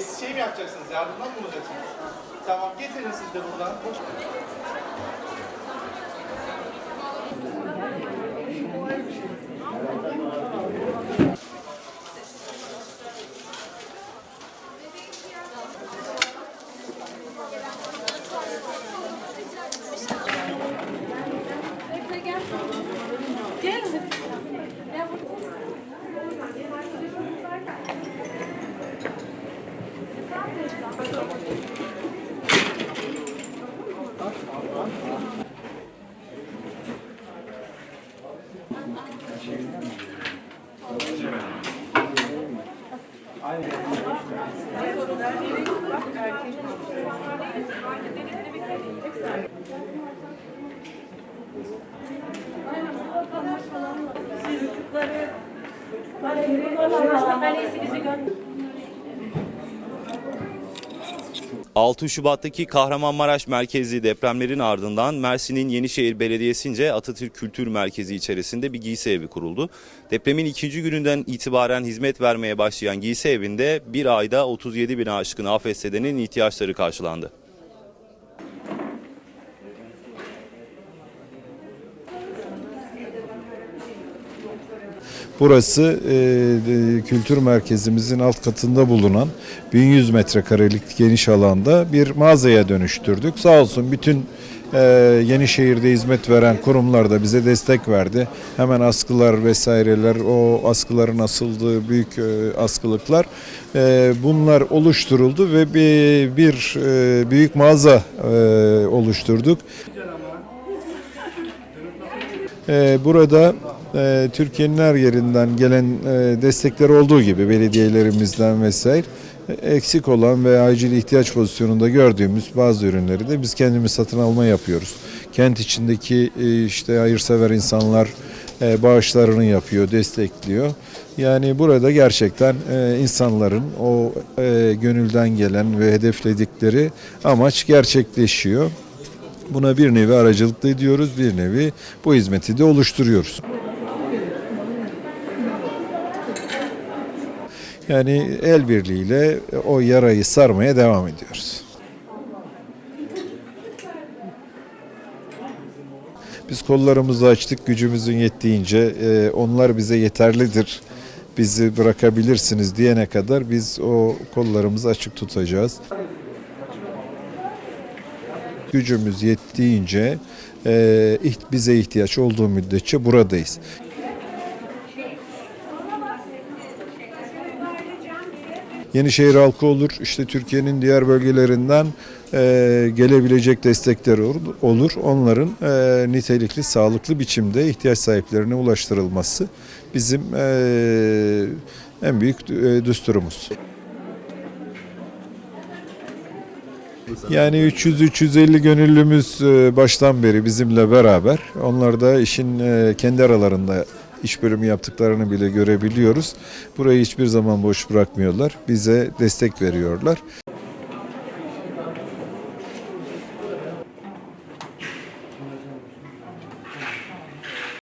Siz şey mi yapacaksınız? Yardımdan mı olacaksınız? Tamam getirin siz de buradan. Hoş geldiniz. Annesi bizi gönder. 6 Şubat'taki Kahramanmaraş merkezli depremlerin ardından Mersin'in Yenişehir Belediyesi'nce Atatürk Kültür Merkezi içerisinde bir giysi evi kuruldu. Depremin ikinci gününden itibaren hizmet vermeye başlayan giysi evinde bir ayda 37 bin aşkın afetzedenin ihtiyaçları karşılandı. Burası e, e, kültür merkezimizin alt katında bulunan 1100 metrekarelik geniş alanda bir mağazaya dönüştürdük. Sağ olsun bütün e, Yenişehir'de hizmet veren kurumlar da bize destek verdi. Hemen askılar vesaireler, o askıların asıldığı büyük e, askılıklar e, bunlar oluşturuldu ve bir, bir e, büyük mağaza e, oluşturduk. Ee, Burada e, Türkiye'nin her yerinden gelen e, destekler olduğu gibi belediyelerimizden vesaire e, eksik olan ve acil ihtiyaç pozisyonunda gördüğümüz bazı ürünleri de biz kendimiz satın alma yapıyoruz. Kent içindeki e, işte hayırsever insanlar e, bağışlarını yapıyor, destekliyor. Yani burada gerçekten e, insanların o gönülden gelen ve hedefledikleri amaç gerçekleşiyor. Buna bir nevi aracılık da ediyoruz, bir nevi bu hizmeti de oluşturuyoruz. Yani el birliğiyle o yarayı sarmaya devam ediyoruz. Biz kollarımızı açtık gücümüzün yettiğince e, onlar bize yeterlidir. Bizi bırakabilirsiniz diyene kadar biz o kollarımızı açık tutacağız gücümüz yettiğince e, bize ihtiyaç olduğu müddetçe buradayız. Yenişehir halkı olur, işte Türkiye'nin diğer bölgelerinden e, gelebilecek destekler olur-. Onların e, nitelikli, sağlıklı biçimde ihtiyaç sahiplerine ulaştırılması bizim e, en büyük e, düsturumuz. Yani 300-350 gönüllümüz e, baştan beri bizimle beraber. Onlar da işin e, kendi aralarında iş bölümü yaptıklarını bile görebiliyoruz. Burayı hiçbir zaman boş bırakmıyorlar. Bize destek veriyorlar.